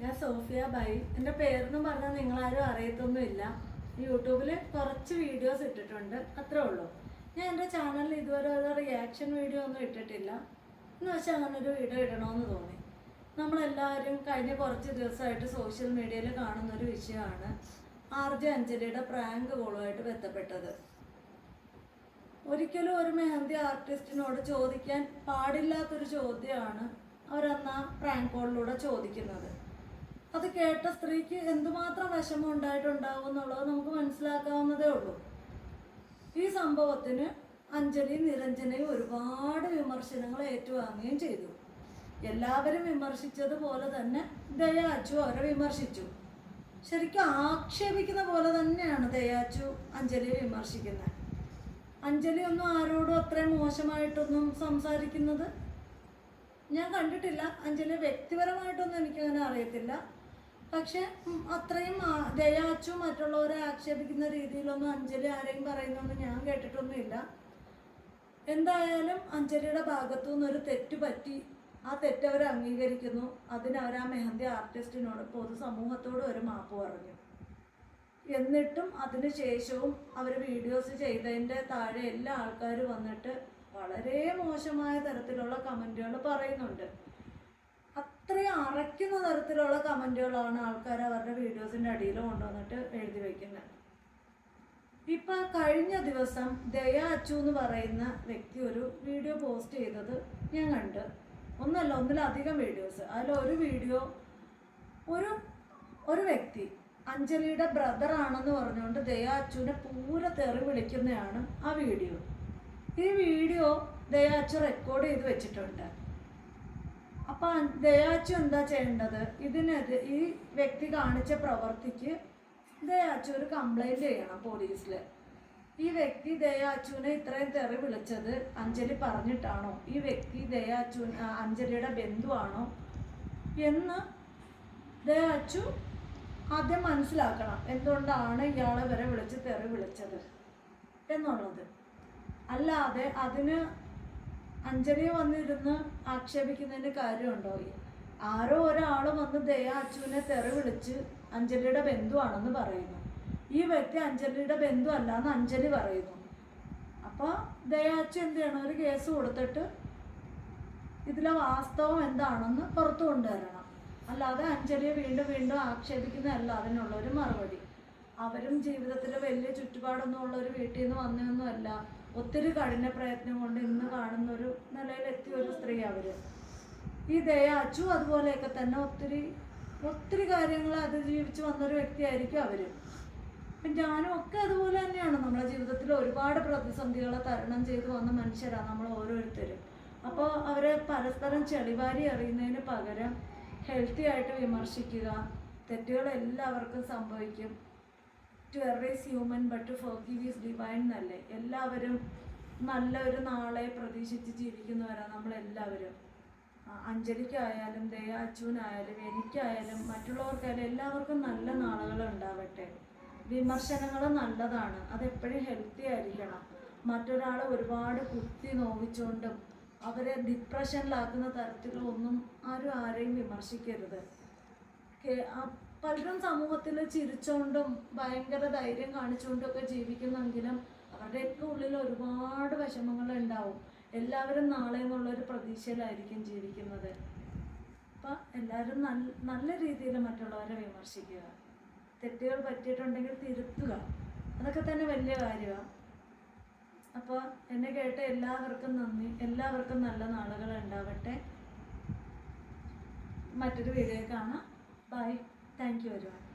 ഞാൻ Sophia by. എന്റെ പേരെന്ന് പറഞ്ഞാൽ നിങ്ങളാരും അറിയത്തൊന്നുമില്ല. യൂട്യൂബിൽ കുറച്ച് വീഡിയോസ് ഇട്ടിട്ടുണ്ട്. അത്രേ ഉള്ളൂ. ഞാൻ എന്റെ ചാനലിൽ ഇതുവരെ ഒരു റിയാക്ഷൻ വീഡിയോ ഒന്നും ഇട്ടിട്ടില്ല. എന്ന് വെച്ചാൽ അങ്ങനെ ഒരു വീഡിയോ ഇടണമെന്ന് തോന്നി. നമ്മളെല്ലാവരും കഴിഞ്ഞ കുറച്ച് ദിവസമായിട്ട് സോഷ്യൽ മീഡിയയിൽ കാണുന്ന ഒരു വിഷയമാണ് ആർ ജെ അഞ്ജലിയുടെ പ്രാങ്ക് കോളുമായിട്ട് ബന്ധപ്പെട്ടത്. ഒരിക്കലും ഒരു മെഹന്തി ആർട്ടിസ്റ്റിനോട് ചോദിക്കാൻ പാടില്ലാത്തൊരു ചോദ്യമാണ് അവരന്ന് പ്രാങ്ക് കോളിലൂടെ ചോദിക്കുന്നത്. അത് കേട്ട സ്ത്രീക്ക് എന്തുമാത്രം വിഷമം ഉണ്ടായിട്ടുണ്ടാവും എന്നുള്ളത് നമുക്ക് മനസ്സിലാക്കാവുന്നതേ ഉള്ളൂ. ഈ സംഭവത്തിന് അഞ്ജലി നിരഞ്ജനയും ഒരുപാട് വിമർശനങ്ങൾ ഏറ്റുവാങ്ങുകയും ചെയ്തു. എല്ലാവരും വിമർശിച്ചതുപോലെ തന്നെ ദയാച്ചു അവരെ വിമർശിച്ചു. ശരിക്കും ആക്ഷേപിക്കുന്ന പോലെ തന്നെയാണ് ദയാച്ചു അഞ്ജലിയെ വിമർശിക്കുന്നത്. അഞ്ജലി ഒന്നും ആരോടും അത്രയും മോശമായിട്ടൊന്നും സംസാരിക്കുന്നത്? ഞാൻ കണ്ടിട്ടില്ല. അഞ്ജലി വ്യക്തിപരമായിട്ടൊന്നും എനിക്കങ്ങനെ അറിയത്തില്ല. പക്ഷെ അത്രയും ദയാച്ചു മറ്റുള്ളവരെ ആക്ഷേപിക്കുന്ന രീതിയിലൊന്നും അഞ്ജലി ആരെയും പറയുന്നൊന്നും ഞാൻ കേട്ടിട്ടൊന്നുമില്ല. എന്തായാലും അഞ്ജലിയുടെ ഭാഗത്തു നിന്നൊരു തെറ്റ് പറ്റി ആ തെറ്റ് അവർ അംഗീകരിക്കുന്നു. അതിനവർ ആ മെഹന്തി ആർട്ടിസ്റ്റിനോട് പൊതുസമൂഹത്തോട് ഒരു മാപ്പ് പറഞ്ഞു. എന്നിട്ടും അതിന് ശേഷവും അവർ വീഡിയോസ് ചെയ്തതിന്റെ താഴെ എല്ലാ ആൾക്കാരും വന്നിട്ട് വളരെ മോശമായ തരത്തിലുള്ള കമന്റുകൾ പറയുന്നുണ്ട്. അത്രയും അറയ്ക്കുന്ന തരത്തിലുള്ള കമന്റുകളാണ് ആൾക്കാർ അവരുടെ വീഡിയോസിന്റെ അടിയിൽ കൊണ്ടുവന്നിട്ട് എഴുതി വയ്ക്കുന്നത് ഇപ്പൊ കഴിഞ്ഞ ദിവസം ദയ അച്ചു എന്ന് പറയുന്ന വ്യക്തി ഒരു വീഡിയോ പോസ്റ്റ് ചെയ്തത് ഞാൻ കണ്ട്. ഒന്നല്ല ഒന്നിലധികം വീഡിയോസ്. അതിൽ ഒരു വീഡിയോ ഒരു ഒരു വ്യക്തി അഞ്ജലിയുടെ ബ്രദറാണെന്ന് പറഞ്ഞുകൊണ്ട് ദയ അച്ചുവിനെ പൂര തെറി വിളിക്കുന്നതാണ് ആ വീഡിയോ. ഈ വീഡിയോ ദയ അച്ചു റെക്കോർഡ് ചെയ്ത് വെച്ചിട്ടുണ്ട്. അപ്പൊ ദയാച്ചു എന്താ ചെയ്യേണ്ടത്? ഇതിനെതിരെ ഈ വ്യക്തി കാണിച്ച പ്രവർത്തിക്ക് ദയാച്ചു ഒരു കംപ്ലൈന്റ് ചെയ്യണം പോലീസിൽ ഈ വ്യക്തി ദയാച്ചുവിനെ ഇത്രയും തെറി വിളിച്ചത് അഞ്ജലി പറഞ്ഞിട്ടാണോ? ഈ വ്യക്തി ദയാച്ചു അഞ്ജലിയുടെ ബന്ധുവാണോ? എന്ന് ദയാച്ചു ആദ്യം മനസ്സിലാക്കണം. എന്തുകൊണ്ടാണ് ഇയാളെ വരെ വിളിച്ച് തെറി വിളിച്ചത് എന്നുള്ളത്. അല്ലാതെ അതിന് അഞ്ജലി വന്നിരുന്ന് ആക്ഷേപിക്കുന്നതിന് കാര്യമുണ്ടോ? ആരോ ഒരാൾ വന്ന് ദയ അച്ചുവിനെ തെറി വിളിച്ച് അഞ്ജലിയുടെ ബന്ധുവാണെന്ന് പറയുന്നു. ഈ വ്യക്തി അഞ്ജലിയുടെ ബന്ധു അല്ലാന്ന് അഞ്ജലി പറയുന്നു. അപ്പോൾ ദയ അച്ചു എന്ത് ചെയ്യണം? ഒരു കേസ് കൊടുത്തിട്ട് ഇതിലെ വാസ്തവം എന്താണെന്ന് പുറത്തു കൊണ്ടുവരണം. അല്ലാതെ അഞ്ജലിയെ വീണ്ടും വീണ്ടും ആക്ഷേപിക്കുന്നതല്ല അതിനുള്ള ഒരു മറുപടി. അവരും ജീവിതത്തിലെ വലിയ ചുറ്റുപാടൊന്നും ഉള്ള ഒരു വീട്ടിൽ നിന്ന് വന്നതൊന്നുമല്ല. ഒത്തിരി കഠിന പ്രയത്നം കൊണ്ട് ഇന്ന് കാണുന്ന ഒരു നിലയിലെത്തിയ ഒരു സ്ത്രീ അവർ ഈ ദയ അച്ചു അതുപോലെയൊക്കെ തന്നെ ഒത്തിരി ഒത്തിരി കാര്യങ്ങൾ അതിജീവിച്ച് വന്നൊരു വ്യക്തിയായിരിക്കും അപ്പൊ ഞാനും ഒക്കെ അതുപോലെ തന്നെയാണ്. നമ്മുടെ ജീവിതത്തിൽ ഒരുപാട് പ്രതിസന്ധികളെ തരണം ചെയ്തു വന്ന മനുഷ്യരാണ് നമ്മൾ ഓരോരുത്തരും. അപ്പോൾ അവരെ പരസ്പരം ചെളിവാരി അറിയുന്നതിന് പകരം ഹെൽത്തി ആയിട്ട് വിമർശിക്കുക തെറ്റുകൾ എല്ലാവർക്കും സംഭവിക്കും to err is human but to forgive is divine എന്നല്ലേ? എല്ലാവരും നല്ലൊരു നാളെ പ്രതീക്ഷിച്ച് ജീവിക്കുന്നവരാണ് നമ്മളെല്ലാവരും. അഞ്ജലിക്കായാലും ദയ അച്ഛനായാലും എനിക്കായാലും മറ്റുള്ളവർക്കായാലും എല്ലാവർക്കും നല്ല നാളുകൾ ഉണ്ടാവട്ടെ. വിമർശനങ്ങൾ നല്ലതാണ്. അതെപ്പോഴും ഹെൽത്തി ആയിരിക്കണം. മറ്റൊരാളെ ഒരുപാട് കുത്തി നോവിച്ചുകൊണ്ടും അവരെ ഡിപ്രഷനിലാക്കുന്ന തരത്തിലൊന്നും ആരും ആരെയും വിമർശിക്കരുത്. പലരും സമൂഹത്തിൽ ചിരിച്ചുകൊണ്ടും ഭയങ്കര ധൈര്യം കാണിച്ചുകൊണ്ടും ഒക്കെ ജീവിക്കുന്നെങ്കിലും അവരുടെയൊക്കെ ഉള്ളിൽ ഒരുപാട് വിഷമങ്ങൾ ഉണ്ടാവും. എല്ലാവരും നാളെ എന്നുള്ള എന്നുള്ളൊരു പ്രതീക്ഷയിലായിരിക്കും ജീവിക്കുന്നത്. അപ്പം എല്ലാവരും നല്ല നല്ല രീതിയിൽ മറ്റുള്ളവരെ വിമർശിക്കുക. തെറ്റുകൾ പറ്റിയിട്ടുണ്ടെങ്കിൽ തിരുത്തുക. അതൊക്കെ തന്നെ വലിയ കാര്യമാണ് അപ്പോൾ എന്നെ കേട്ട എല്ലാവർക്കും നന്ദി. എല്ലാവർക്കും നല്ല നാളുകൾ ഉണ്ടാവട്ടെ. മറ്റൊരു വീഡിയോ കാണാം. By. Thank you very much